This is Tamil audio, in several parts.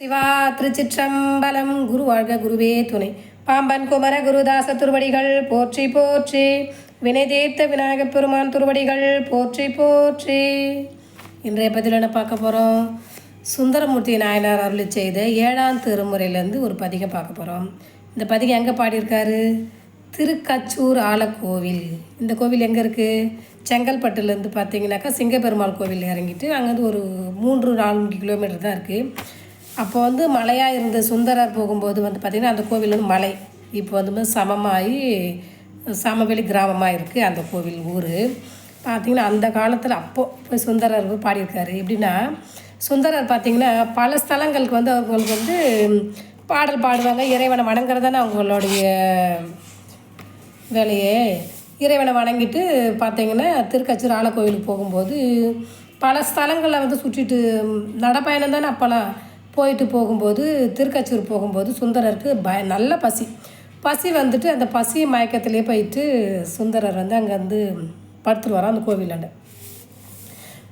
சிவா திருச்சிற்றம்பலம் குரு வாழ்க குருவே துணை. பாம்பன் குமர குருதாச திருவடிகள் போற்றி போற்றி. வினை தீர்த்த விநாயகப் பெருமான் திருவடிகள் போற்றி போற்றி. இன்றைய பதில் என்ன பார்க்க போகிறோம் சுந்தரமூர்த்தி நாயனார் அருளி செய்த ஏழாம் திருமுறையிலேருந்து ஒரு பதிகை பார்க்க போகிறோம் இந்த பதிகை எங்கே பாடியிருக்காரு? திருக்கச்சூர் ஆலக்கோவில். இந்த கோவில் எங்கே இருக்குது செங்கல்பட்டுலேருந்து பார்த்தீங்கன்னாக்கா சிங்கப்பெருமாள் கோவில் இறங்கிட்டு அங்கேருந்து ஒரு மூன்று நான்கு கிலோமீட்டர் தான் இருக்குது அப்போ வந்து மலையாக இருந்த சுந்தரர் போகும்போது வந்து பார்த்திங்கன்னா அந்த கோவில் வந்து மலை. இப்போ வந்து சமமாகி சமவெளி கிராமமாக இருக்குது அந்த கோவில் ஊர். பார்த்திங்கன்னா அந்த காலத்தில் அப்போது சுந்தரர் பாடியிருக்காரு. எப்படின்னா சுந்தரர் பார்த்திங்கன்னா பல ஸ்தலங்களுக்கு வந்து அவங்களுக்கு வந்து பாடல் பாடுவாங்க. இறைவனை வணங்குறதானே அவங்களுடைய வேலையே. இறைவனை வணங்கிட்டு பார்த்தீங்கன்னா திருக்கச்சூர் ஆலக்கோயிலுக்கு போகும்போது பல ஸ்தலங்களில் வந்து சுற்றிட்டு நடப்பயணம் தானே அப்போல்லாம் போயிட்டு போகும்போது திருக்கச்சூர் போகும்போது சுந்தரருக்கு பய நல்ல பசி. பசி வந்துட்டு அந்த பசி மயக்கத்திலே போயிட்டு சுந்தரர் வந்து அங்கேருந்து படுத்துட்டு அந்த கோவிலாண்ட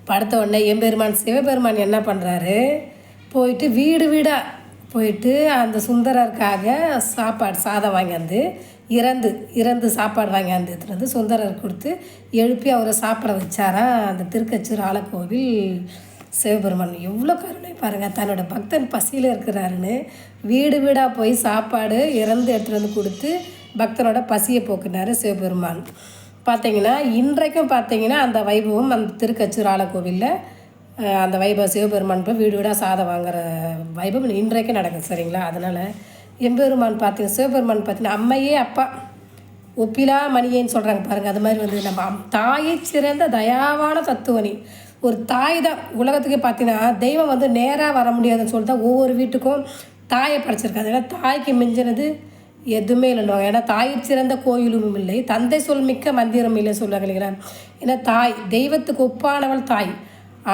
படுத்த உடனே எம்பெருமான் சிவபெருமான் என்ன பண்ணுறாரு போயிட்டு வீடு வீடாக போயிட்டு அந்த சுந்தரருக்காக சாப்பாடு சாதம் வாங்கியாந்து இறந்து இறந்து சாப்பாடு வாங்கியாந்து எடுத்துகிட்டு வந்து சுந்தரர் கொடுத்து எழுப்பி அவரை சாப்பிட வச்சாரா அந்த திருக்கச்சூர் ஆலக்கோவில் சிவபெருமான் எவ்வளோ கருணை பாருங்கள் தன்னோட பக்தன் பசியில் இருக்கிறாருன்னு வீடு வீடாக போய் சாப்பாடு இறந்து எடுத்துகிட்டு வந்து கொடுத்து பக்தனோட பசியை போக்குனார் சிவபெருமான். பார்த்தீங்கன்னா இன்றைக்கும் பார்த்தீங்கன்னா அந்த வைபவம் அந்த திருக்கச்சூர் ஆலக்கோவிலில் அந்த வைபவம் சிவபெருமான் போய் வீடு வீடாக சாதம் வாங்குற வைபவம் இன்றைக்கும் நடக்குது சரிங்களா? அதனால் எம்பெருமான் பார்த்தீங்க சிவபெருமான் பார்த்தீங்கன்னா அம்மையே அப்பா ஒப்பிலா மணியேன்னு சொல்கிறாங்க பாருங்கள் அது மாதிரி வந்து நம்ம அம்- தாயை சிறந்த தயாவான தத்துவனி. ஒரு தாய் தான் உலகத்துக்கே பார்த்தீங்கன்னா தெய்வம் வந்து நேராக வர முடியாதுன்னு சொல்லிட்டு தான் ஒவ்வொரு வீட்டுக்கும் தாயை படைச்சிருக்காங்க. ஏன்னா தாய்க்கு மிஞ்சினது எதுவுமே இல்லைன்னு ஏன்னா தாய் சிறந்த கோயிலும் இல்லை தந்தை சொல் மிக்க மந்திரம் இல்லை சொல்லுவாங்க இல்லைங்களா? ஏன்னா தாய் தெய்வத்துக்கு ஒப்பானவள் தாய்.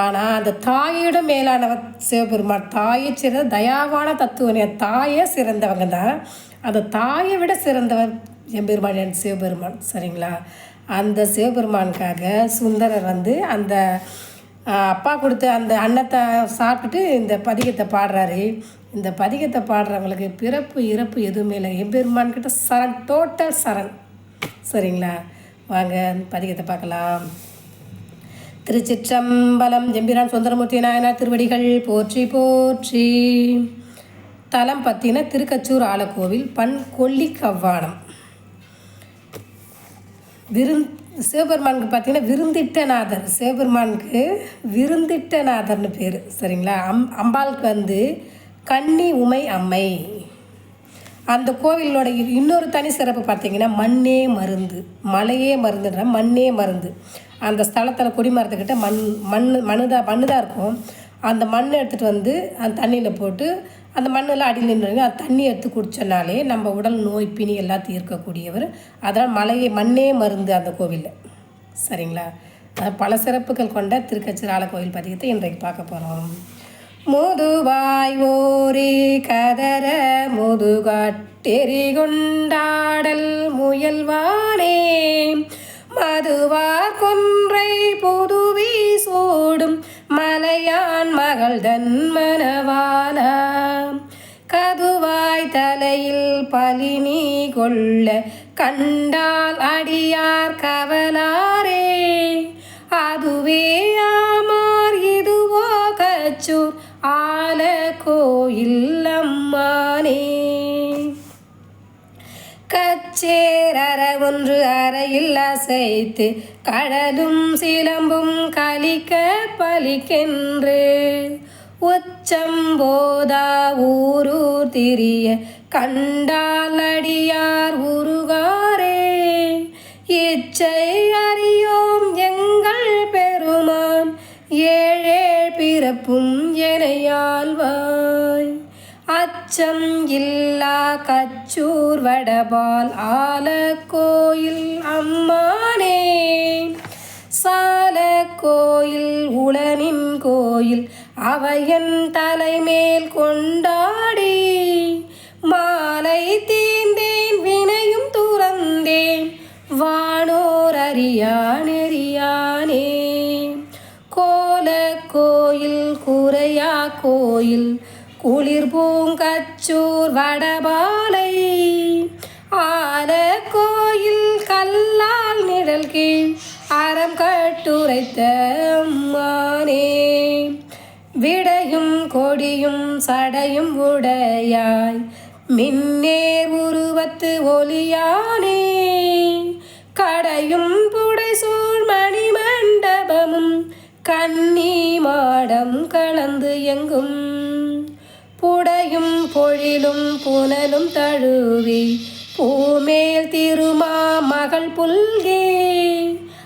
ஆனால் அந்த தாயோட மேலானவர் சிவபெருமான். தாயை சிறந்த தயாவான தத்துவனைய தாயே சிறந்தவங்க தான். அந்த தாயை விட சிறந்தவர் எம்பெருமான் என் சிவபெருமான். சரிங்களா? அந்த சிவபெருமானுக்காக சுந்தரர் வந்து அந்த அப்பா கொடுத்த அந்த அன்னத்தை சாப்பிட்டுட்டு இந்த பதிகத்தை பாடுறாரு. இந்த பதிகத்தை பாடுறவங்களுக்கு பிறப்பு இறப்பு எதுவுமே இல்லை. எம்பெருமான் கிட்ட சரண் டோட்டல் சரண். சரிங்களா? வாங்க பதிகத்தை பார்க்கலாம். திருச்சிற்றம்பலம் எம்பிரான் சுந்தரமூர்த்தி நாயனார் திருவடிகள் போற்றி போற்றி. தலம் பார்த்தீங்கன்னா திருக்கச்சூர் ஆலக்கோவில் பண் கொல்லி கவ்வானம். விருந் சிவபெருமானுக்கு பார்த்தீங்கன்னா விருந்திட்டநாதர். சிவபெருமானுக்கு விருந்திட்டநாதர்னு பேர். சரிங்களா? அம் அம்பாளுக்கு வந்து கன்னி உமை அம்மை. அந்த கோவிலோட இன்னொரு தனி சிறப்பு பார்த்தீங்கன்னா மண்ணே மருந்து. மலையே மருந்துன்ற மண்ணே மருந்து. அந்த ஸ்தலத்தில் குடிமரத்துக்கிட்ட மண் மண் மண்ணு தான் மண்ணு தான் இருக்கும். அந்த மண்ணை எடுத்துகிட்டு வந்து அந்த தண்ணியில் போட்டு அந்த மண்ணெல்லாம் அடி நின்றுங்க. அது தண்ணி எடுத்து குடித்தனாலே நம்ம உடல் நோய் பிணி எல்லாத்தையும் இருக்கக்கூடியவர் அதனால் மலையே மண்ணே மருந்து அந்த கோவிலில். சரிங்களா? பல சிறப்புகள் கொண்ட திருக்கச்சிரால கோவில் பதிகத்தை இன்றைக்கு பார்க்க போகிறோம் முதுவாய் ஓரி கதற முதுகாட்டெறி கொண்டாடல் முயல்வானே. மதுவார் கொன்றை புதுவி சூடும் மலையான் மகள் தன்மனவானா கதுவாய் தலையில் பலினி கொள்ள கண்டால் அடியார் கவலாரே. அதுவே ஆமார் இதுவோ கச்சூர் ஆல கோயில் அம்மானே. கச்சேர் அற ஒன்று அறையில் அசைத்து கடலும் சிலம்பும் கலிக்க பலிக்கென்று. உச்சம் போதா ஊரூர் திரிய கண்டாலடியார் உருகாரே. இச்சை அறியோம் எங்கள் பெருமான். ஏழேழ் பிறப்பும் எனையாழ்வாய் அச்சம் இல்லா கச்சூர் வடபால் ஆல கோயில் அம்மானே. சால கோயில் உளனின் கோயில் அவையன் தலைமேல் கொண்டாடி. மாலை தீந்தேன் வினையும் துறந்தேன் வானோர் அறியா நெறியானே கோல கோயில் குறையா கோயில் குளிர் பூங்கச்சூர் வடபாலை. ஆல கோயில் கல்லால் நிழல் கீழ் அறம் கட்டுரைத்த அம்மானே. விடையும் கொடியும் சடையும் உடையாய் மின்னே உருவத்து ஒலியானே. கடையும் புடைசூழ் மணி மண்டபமும் கன்னி மாடம் கலந்து எங்கும். புடையும் பொழிலும் புனலும் தழுவி பூமேல் திருமா மகள் புல்கே.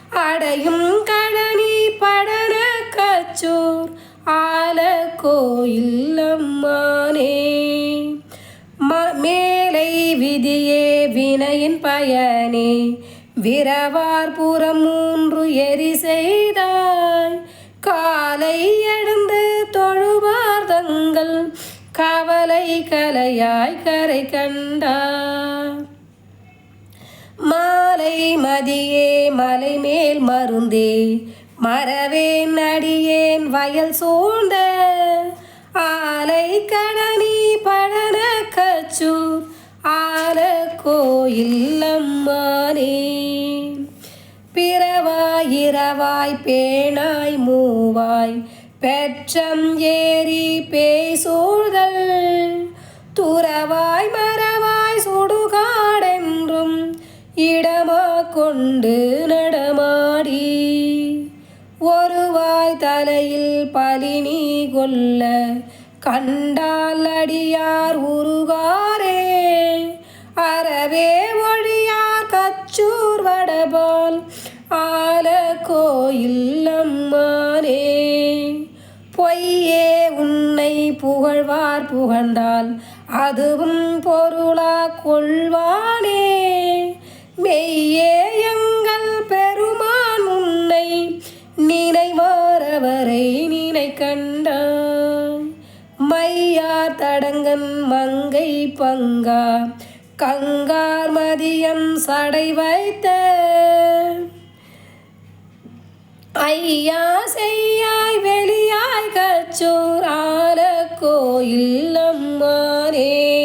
அடையும் கழனி படன கச்சூர் ஆல கோயில் வினையின் பயனே விரவார் புறம் மூன்று எரி செய்தாய். காலை எழுந்து தொழுவார் தங்கள் கவலை கலையாய் கரை கண்டார். மாலை மதியே மலை மேல் மருந்தே மறவேன் அடியேன் வயல் சூழ்ந்த ஆலை கடனி பழன கச்சூர் ஆல கோயில் பிறவாய் இரவாய் பேணாய் மூவாய். பெற்றம் ஏறி பேசூழ்தல். துறவாய் மரவாய் சுடுகாடென்றும் இடமா கொண்டு நடமாடி. ஒருவாய் தலையில் பலினி கொல்ல கண்டால் அடியார் உருகாரே. அறவே ஒழியா கச்சூர் வடபால் ஆல கோயில் அம்மானே. பொய்யே உன்னை புகழ்வார் புகழ்ந்தால் அதுவும் பொருளா கொள்வானே. மெய்யே எங்கள் பெருமான் உன்னை நினைவாரவரை நினை கண்டான் மையார் தடங்கன் மங்கை பங்கா கங்கார் மதியம் சடை வைத்த ஐயா செய்யாய் வெளியாய் கச்சூர் ஆல கோயில் அம்மானே.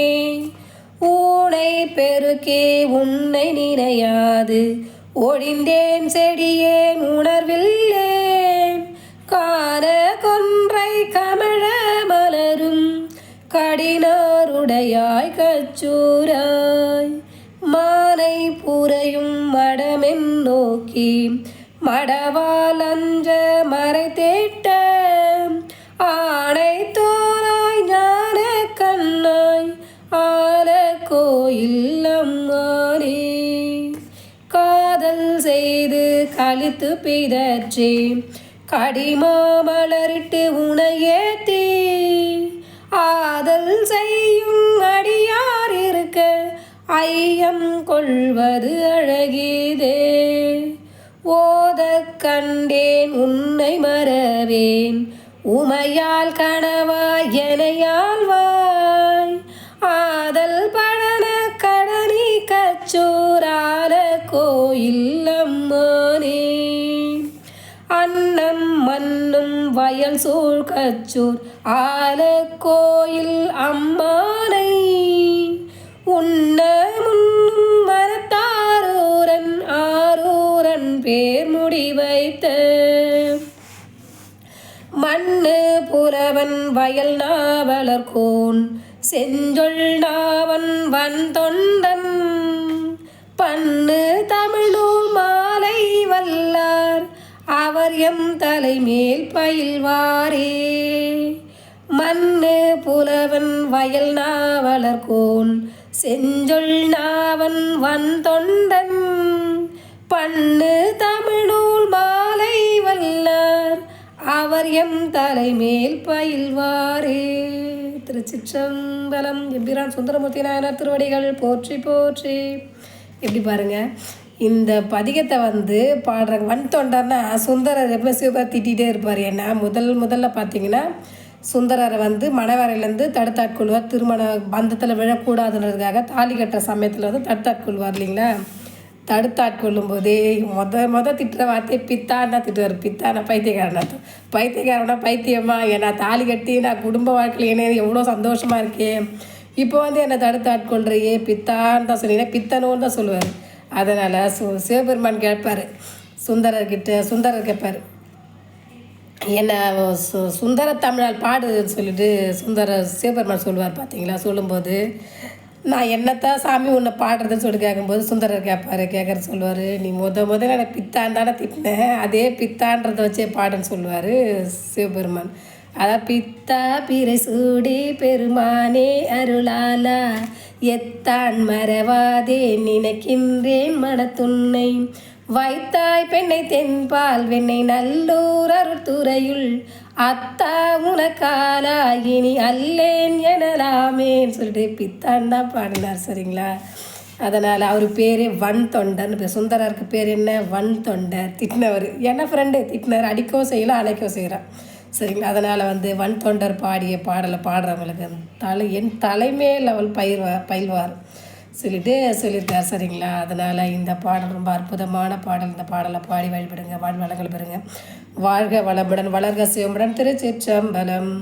ஊனை பெருக்கே உன்னை நினையாது. ஒழிந்தேன் செடியேன் உணர்வில்லேன். கார கொன்றை கமழ மலரும். கடினாருடையாய் கச்சூரா மடவால் மறை தேட்ட ஆணை தோராய் ஞான கண்ணாய் ஆல கோயில் அம்மானே. காதல் செய்து கழித்து பிதற்றே கடிமாமலரிட்டு உனையேத்தி. ஆதல் செய்யும் அடியார் இருக்க ஐயம் கொள்வது அழகிதே. ஓத கண்டேன் உன்னை மறவேன். உமையால் கணவாய் எனையாழ்வாய் ஆதல் படன கடனி கச்சூரால கோயில் அம்மானே அன்னம் மண்ணும் வயல் சூழ் கச்சூர் ஆல கோயில் அம்மானை. அவர் எம் தலைமேல் பயில்வாரே. மண்ணு புலவன் வயல் நாவலர் கோன் செஞ்சொல் நாவன் வன் தொண்டன் பண்ணு தமிழூல் மாலை வல்லார் அவர் எம் தலைமேல் பயில்வாரே. திருச்சிற்றம்பலம் எம்பிரான் சுந்தரமூர்த்தி நாயனார் திருவடிகள் போற்றி போற்றி. எப்படி பாருங்கள் இந்த பதிகத்தை வந்து பாடுறாங்க வன் தொண்டர்னா சுந்தரர் எப்போ சிவபா திட்டிகிட்டே இருப்பார். ஏன்னா முதல் முதல்ல பார்த்தீங்கன்னா சுந்தரரை வந்து மணவரையிலேருந்து தடுத்தாட்கொள்வார். திருமண பந்தத்தில் விழக்கூடாதுன்றதுக்காக தாலி கட்டுற சமயத்தில் வந்து தடுத்தாட்கொள்வார் இல்லைங்களா? தடுத்தாட்கொள்ளும் போதே மொத மொத திட்டுற வார்த்தை பித்தான் திட்டுவார். பித்தான பைத்தியக்காரனா பைத்தியக்காரனா பைத்தியமா? ஏன்னா தாலி கட்டி நான் குடும்ப வாழ்க்கையில் என்ன எவ்வளோ சந்தோஷமாக இருக்கேன் இப்போ வந்து என்னை தடுத்து ஆட்கொள்றியே பித்தான்னு தான் சொல்லி பித்தனோன்னு தான் சொல்லுவார். அதனால் சு சிவபெருமான் கேட்பார். சுந்தரர்கிட்ட சுந்தரர் கேட்பார். என்ன சு சுந்தர தமிழால் பாடுன்னு சொல்லிட்டு சுந்தர சிவபெருமான் சொல்லுவார் பார்த்தீங்களா சொல்லும்போது நான் என்னத்தான் சாமி உன்னை பாடுறதுன்னு சொல்லி கேட்கும்போது சுந்தரர் கேட்பாரு. கேட்குற சொல்லுவார் நீ முத முதல்ல எனக்கு பித்தான் தானே திட்டினேன் அதே பித்தான்றதை வச்சே பாடுன்னு சொல்லுவார் சிவபெருமான். அதான் பித்தா பெருமானே அருளாலா. எத்தான் மறவாதே நினைக்கின்றேன் மனத்துன்னை. வைத்தாய் பெண்ணை தென்பால் வெண்ணை நல்லூர் அருள்துறையுள் அத்தா உனக்காலா இனி அல்லேன் எனலாமேன்னு சொல்லிட்டு பித்தான் தான் பாடினார் சரிங்களா? அதனால் அவர் பேரே வன் தொண்டர்னு பேர் சுந்தரருக்கு பேர் என்ன? வன் தொண்டர் திட்டினவர். என்ன ஃப்ரெண்டு திட்டினார். அடிக்கவும் செய்யலாம் அழைக்கவும் செய்கிறான் சரிங்களா? அதனால் வந்து வன் தொண்டர் பாடிய பாடலை பாடுறவங்களுக்கு தலை என் தலைமே லெவல் பயிர் பயில்வார் சொல்லிட்டு சொல்லியிருக்கார் சரிங்களா? அதனால் இந்த பாடல் ரொம்ப அற்புதமான பாடல். இந்த பாடலை பாடி வழிபடுங்க வாழ் வளங்கள் பெறுங்க. வாழ்க வளமுடன் வளர்க சிவமுடன் திருச்சிற்றம்பலம்.